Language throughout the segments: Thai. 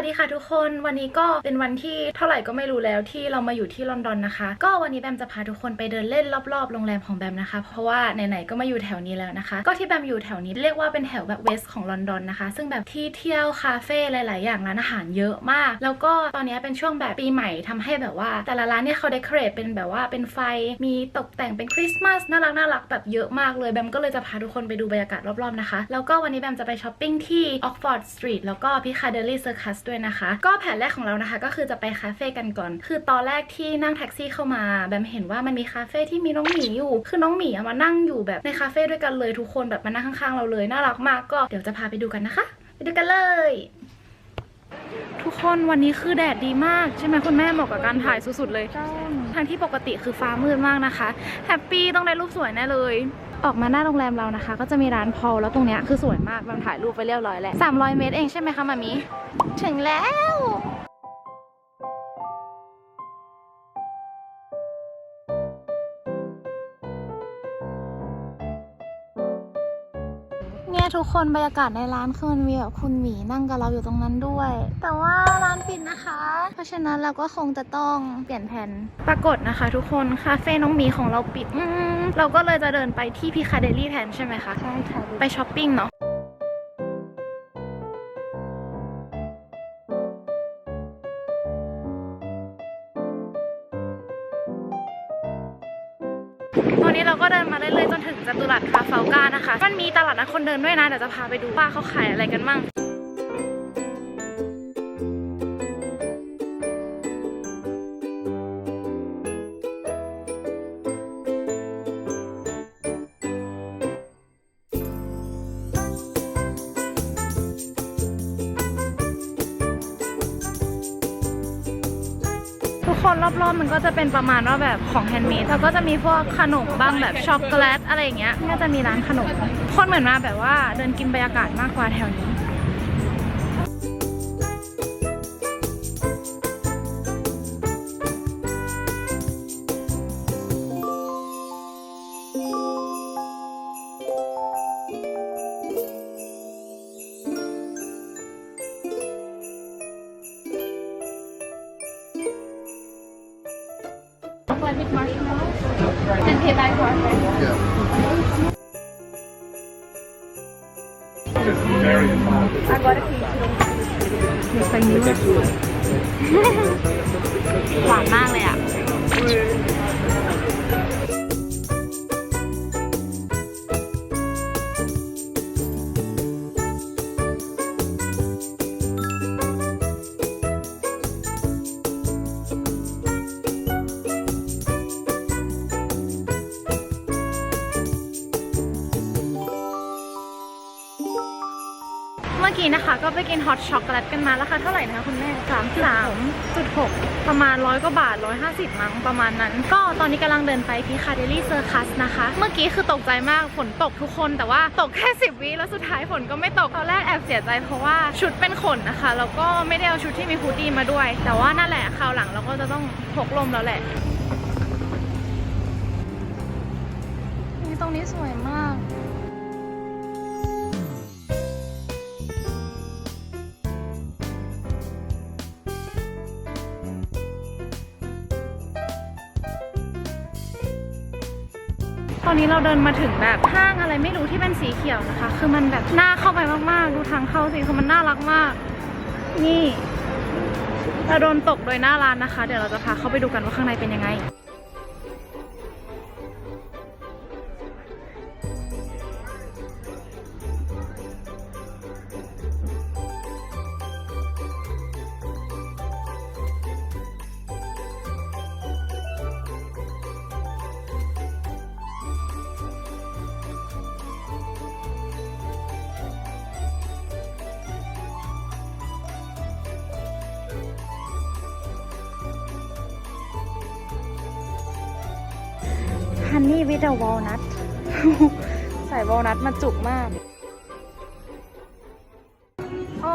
วัสดีค่ะทุกคนวันนี้ก็เป็นวันที่เท่าไหร่ก็ไม่รู้แล้วที่เรามาอยู่ที่ลอนดอนนะคะ ก็วันนี้แบมจะพาทุกคนไปเดินเล่นรอบๆโรงแรมของแบมนะคะ เพราะว่าไหนๆก็มาอยู่แถวนี้แล้วนะคะ ก็ที่แบมอยู่แถวนี้เรียกว่าเป็นแถวแบบเวสของลอนดอนนะคะ ซึ่งแบบที่เที่ยวคาเฟ่หลาย ๆ อย่างร้านอาหารเยอะมาก แล้วก็ตอนนี้เป็นช่วงแบบปีใหม่ทำให้แบบว่าแต่ละร้านเนี่ยเขาเดคอเรทเป็นแบบว่าเป็นไฟมีตกแต่งเป็นคริสต์มาสน่ารักน่ารักแบบเยอะมากเลยแบมก็เลยจะพาทุกคนไปดูบรรยากาศรอบ ๆ นะคะ แล้วก็วันนี้แบมจะไปช้อปปิ้งที่ Oxford Street แล้วก็ Piccadilly Circus ด้วยนะคะ ก็แผนแรกของเรานะคะ ก็คือจะไปคาเฟ่กันก่อน คือตอนแรกที่นั่งแท็กซี่เข้ามาแบมเห็นว่ามันมีคาเฟ่ที่มีน้องหมีอยู่ คือน้องหมีมานั่งอยู่แบบในคาเฟ่ด้วยกันเลยทุกคนแบบมานั่งข้างๆเราเลยน่ารักมากก็เดี๋ยวจะพาไปดูกันนะคะ ไปดูกันเลย ทุกคนวันนี้คือแดดดีมาก ใช่ไหมคุณแม่เหมาะกับการถ่ายสุดๆเลยทั้งที่ปกติคือฟ้ามืดมากนะคะแฮปปี้ต้องได้รูปสวยแน่เลย ออกมาหน้าโรงแรมเรานะคะ ก็จะมีร้านพอลแล้วตรงเนี้ยคือสวยมากบางถ่ายรูปไปเรียบร้อยแล้ว300 เมตรเองใช่ไหมคะมามีถึงแล้ว เนี่ยทุกคนบรรยากาศในร้านคือมันมีแบบคุณหมีนั่งกับเราอยู่ตรงนั้นด้วย แต่ว่าร้านปิดนะคะ เพราะฉะนั้นเราก็คงจะต้องเปลี่ยนแผนปรากฏนะคะ ทุกคนคาเฟ่น้องหมีของเราปิดอืมเราก็เลยจะเดินไปที่พิคาเดลี่แทนใช่ไหมคะใช่ค่ะไปช้อปปิ้งเนาะ ตอนนี้เราก็เดินมาเรื่อยๆจนถึงจตุรัสคาเฟลกานะคะ มันมีตลาดนัดคนเดินด้วยนะเดี๋ยวจะพาไปดูว่าเขาขายอะไรกันมั่ง คนรอบๆมันก็จะเป็นประมาณว่าแบบของแฮนด์เมดแล้วก็จะมีพวกขนมบ้างแบบช็อกโกแลตอะไรอย่างเงี้ยน่าจะมีร้านขนมคนเหมือนมาแบบว่าเดินกินบรรยากาศมากกว่าแถวนี้ with marshmallow and pay by card Yeah. I got a cake ใส่นิ้วหวานมากเลยอะ กี้นะคะ ก็ไปกินฮอตช็อกโกแลตกันมาราคาเท่าไหร่นะคะคุณแม่สามสามจุดหกประมาณร้อยกว่าบาทร้อยห้าสิบมั้งประมาณนั้น ก็ตอนนี้กำลังเดินไปที่คาเดลี่เซอร์คัสนะคะ เมื่อกี้คือตกใจมากฝนตกทุกคนแต่ว่าตกแค่สิบวิแล้วสุดท้ายฝนก็ไม่ตกตอนแรกแอบเสียใจเพราะว่าชุดเป็นขนนะคะ แล้วก็ไม่ได้เอาชุดที่มีฮูดดี้มาด้วย แต่ว่านั่นแหละคราวหลังเราก็จะต้องพกลมแล้วแหละตรงนี้สวยมาก ตอนนี้เราเดินมาถึงแบบห้างอะไรไม่รู้ที่เป็นสีเขียวนะคะ คือมันแบบน่าเข้าไปมากๆ ดูทางเข้าสิคือมันน่ารักมาก นี่เราโดนตกโดยหน้าร้านนะคะ เดี๋ยวเราจะพาเข้าไปดูกันว่าข้างในเป็นยังไง ฮันนี่วิดวอลนัทใส่วอลนัทมาจุกมาก โอ้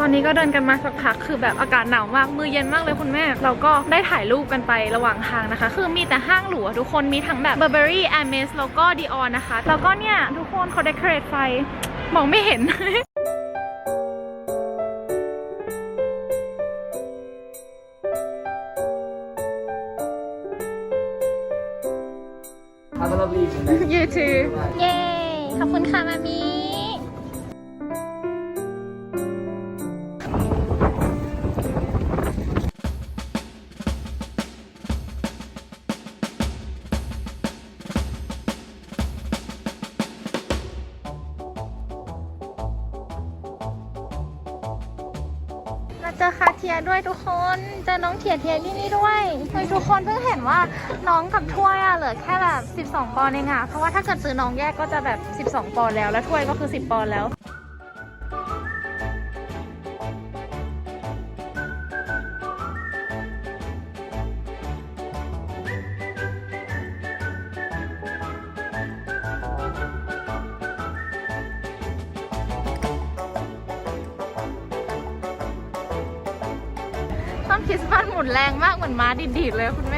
ตอนนี้ก็เดินกันมาสักพักคือแบบอากาศหนาวมากมือเย็นมากเลยคุณแม่ เราก็ได้ถ่ายรูปกันไประหว่างทางนะคะ คือมีแต่ห้างหรูอะทุกคนมีทั้งแบบ Burberry Hermes แล้วก็ Dior นะคะ แล้วก็เนี่ย ทุกคนเขา decorate ไฟมองไม่เห็น Have a lovely evening. you too เย้ขอบคุณค่ะมามี ด้วยทุกคนเจอน้องเทียเทียที่นี่ด้วยเฮ้ยทุกคนเพิ่งเห็นว่าน้องกับถ้วยอะเหลือแค่แบบ 12 ปอนด์เองอะเพราะว่าถ้าเกิดซื้อน้องแยกก็จะแบบ 12 ปอนด์แล้ว แล้วถ้วยก็คือ 10 ปอนด์แล้ว ต้นคริสต์มาสหมุนแรงมากเหมือนม้าดีดๆเลยคุณแม่